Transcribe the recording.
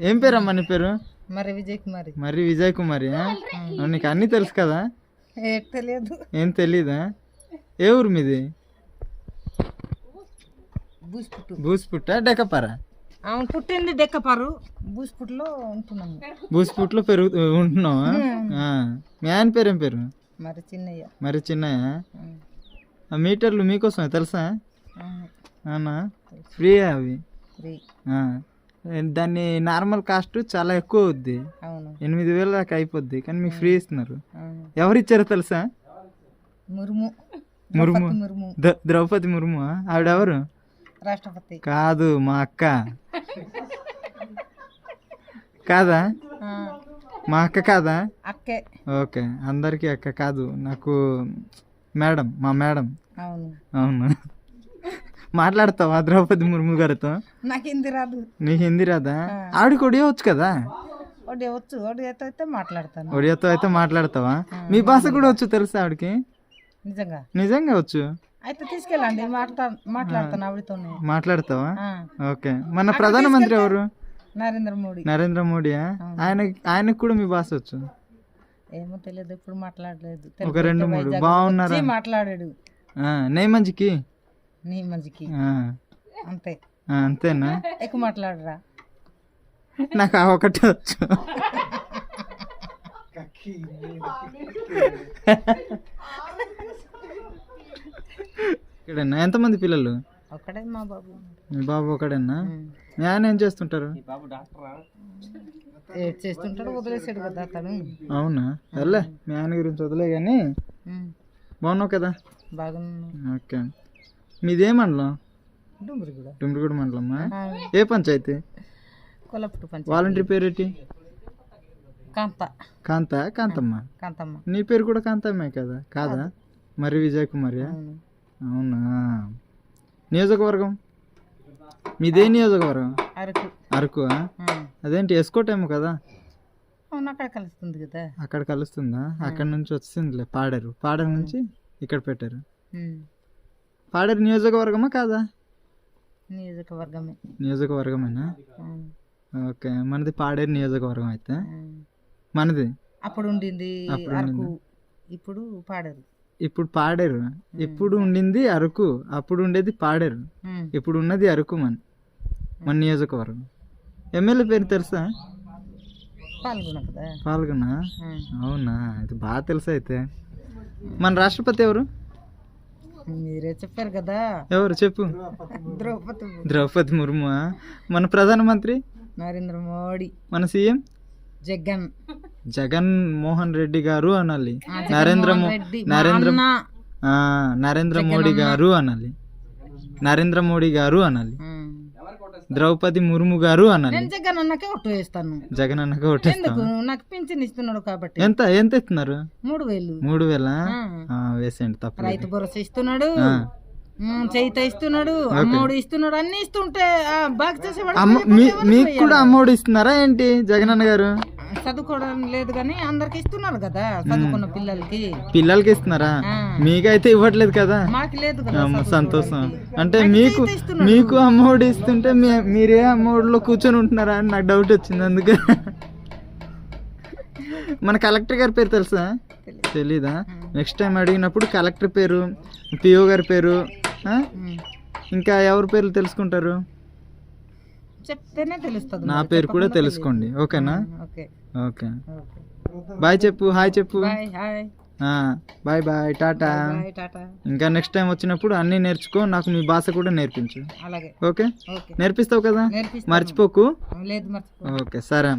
ఏం పేరమ్మా నీ పేరు? మరి విజయ్ కుమారి మరి విజయ్ కుమారి నీకు అన్నీ తెలుసు కదా? ఏ తెలియదు. ఏం తెలీదా? ఏ ఊరు మీది? బూస్పుట్టు బూసిపుట్ట డెకపారా ఆమె పుట్టింది డెక్కపారు. బూస్పుట్లో ఉంటున్నాము బూసిపుట్లో పెరుగు ఉంటున్నావా. మీ ఆయన పేరు ఏం పేరు? మరి చిన్నయ్య. మరి చిన్నయ్య. ఆ మీటర్లు మీకోసమే తెలుసా? అవును. అవునా? ఫ్రీ అవి? ఫ్రీ. దాన్ని నార్మల్ కాస్ట్ చాలా ఎక్కువ అవుద్ది. ఎనిమిది వేల దాకా అయిపోద్ది. కానీ మీకు ఫ్రీ ఇస్తున్నారు. ఎవరు ఇచ్చారో తెలుసా? మురుము. ముర్ము. ద్రౌపది ముర్ము. ఆవిడెవరు? రాష్ట్రపతి. కాదు మా అక్క. కాదా? మా అక్క కాదా? అక్కే. ఓకే. అందరికీ అక్క కాదు. నాకు మేడం మా మేడం. అవును. అవును? మాట్లాడతావా ద్రౌపది ముర్ము గారితో? నాకు హిందీ రాదు. నీకు హిందీ రాదా? ఆవిడకి ఒడియవచ్చు కదా? ఒడి వచ్చు. ఒడి అయితే మాట్లాడతాను. ఒడియాతో అయితే మాట్లాడతావా? మీ భాష కూడా వచ్చు తెలుసా ఆవిడకి? నిజంగా. నిజంగా వచ్చు? అయితే తీసుకెళ్ళండి మాట్లా మాట్లాడతాను ఆవిడతోనే. మాట్లాడతావా? ఓకే. మన ప్రధానమంత్రి ఎవరు? నరేంద్ర మోడీ. నరేంద్ర మోడీయా? ఆయన ఆయనకు కూడా మీ భాష వచ్చు? ఏమో తెలియదు ఎప్పుడు మాట్లాడలేదు. ఒక రెండు మూడు. బాగున్నారా? వచ్చి మాట్లాడాడు. మంచికి? నీ మంచికి అంతే. ఆ, అంతేనా? ఎక్కువ మాట్లాడరా. నాకు ఆ ఒకటే వచ్చు. ఇక్కడన్నా ఎంతమంది పిల్లలు? ఒక్కడే మా బాబు. మీ బాబు ఒకడేనా ఆయన ఏం చేస్తుంటారు? చేస్తుంటాడు వదిలేసాడు కదా అతను. అవునా? సర్లే మీ ఆయన గురించి వదిలే కానీ. బాగున్నావు కదా? బాగున్నాను. ఓకే. మీదే మండలం డుమ్రిగూడ మండలమా? ఏ పంచాయతీ? వాలంటీర్ పేరేటి? కాంత. కాంత కాంతమ్మ. కాంతమ్మ. నీ పేరు కూడా కాంతమ్మే కదా? కాదా. మరి విజయ్ కుమారి అవును. నియోజకవర్గం? మీదే నియోజకవర్గం? అరకు. అరకు. అదేంటి ఎస్కోటేమో కదా? అక్కడ కలుస్తుంది కదా. అక్కడ కలుస్తుందా? అక్కడ నుంచి వచ్చిందిలే పాడారు. పాడేరు నుంచి ఇక్కడ పెట్టారు. పాడేరు నియోజకవర్గమా కాదా? నియోజకవర్గమే. నియోజకవర్గమేనా. ఓకే మనది పాడేరు నియోజకవర్గం అయితే. మనది? అప్పుడు ఉండింది అప్పుడు అరకు. ఇప్పుడు పాడారు. ఇప్పుడు పాడేరు. ఇప్పుడు ఉండింది అరకు. అప్పుడు ఉండేది పాడేరు. ఇప్పుడు ఉన్నది అరకు మన. మన నియోజకవర్గం. ఎమ్మెల్యే పేరు తెలుసా? పాల్గొన కదా. పాల్గొన ఉమ్. అవునా? ఇది బాగా తెలుసు అయితే. మన రాష్ట్రపతి ఎవరు? మీరే చెప్పారు కదా. ఎవరు చెప్పు? ద్రౌపది ద్రౌపది ముర్ము మన ప్రధానమంత్రి నరేంద్ర మోడీ. మన సీఎం? జగన్. జగన్ మోహన్ రెడ్డి గారు అనాలి. నరేంద్ర నరేంద్ర నరేంద్ర మోడీ గారు అనాలి. నరేంద్ర మోడీ గారు అనాలి. ద్రౌపది ముర్ము గారు అనాలి నేను జగన్ అన్నకే ఒట్టు వేస్తాను జగన్ ఓటేస్తాం ఎందుకు? నాకు పింఛన్ ఇస్తున్నాడు కాబట్టి. ఎంత? ఎంత ఇస్తున్నారు? మూడు వేలు. మూడు వేల? ఆ. వేసేయండి తప్ప రైతు భరోసా ఇస్తున్నాడు. ఆ. ఉమ్, చేయిత ఇస్తున్నాడు. అమ్మోడు ఇస్తున్నాడు. అన్ని ఇస్తుంటే ఆ, బాగా చేసేవాడు. అమ్మ మీ- మీకు కూడా అమ్మఒడి ఇస్తున్నారా ఏంటి జగన్ అన్న గారు? చదువుకోవడం లేదు కానీ అందరికి ఇస్తున్నారు కదా చదువుకున్న పిల్లలకి. పిల్లలకి ఇస్తున్నారా? ఆ. మీకైతే ఇవ్వట్లేదు కదా? సంతోషం. అంటే మీకు. మీకు అమ్మఒడి ఇస్తుంటే మీరే అమ్మఒడిలో కూర్చొని ఉంటున్నారా అని నాకు డౌట్ వచ్చింది అందుకే. మన కలెక్టర్ గారి పేరు తెలుసా? తెలీదు. నెక్స్ట్ టైం అడిగినప్పుడు కలెక్టర్ పేరు పిఓ గారి పేరు. ఇంకా ఎవరి పేర్లు తెలుసుకుంటారు? చెప్తేనే తెలుస్తుంది నా. పేరు కూడా తెలుసుకోండి. ఓకేనా? ఓకే. ఓకే. బాయ్ చెప్పు. హాయ్ చెప్పు. Bye bye tata. ఇంకా నెక్స్ట్ టైం వచ్చినప్పుడు అన్నీ నేర్చుకో నాకు మీ భాష కూడా నేర్పించు. అలాగే. ఓకే నేర్పిస్తావు కదా? మర్చిపోకు. లేదు ఓకే సరే.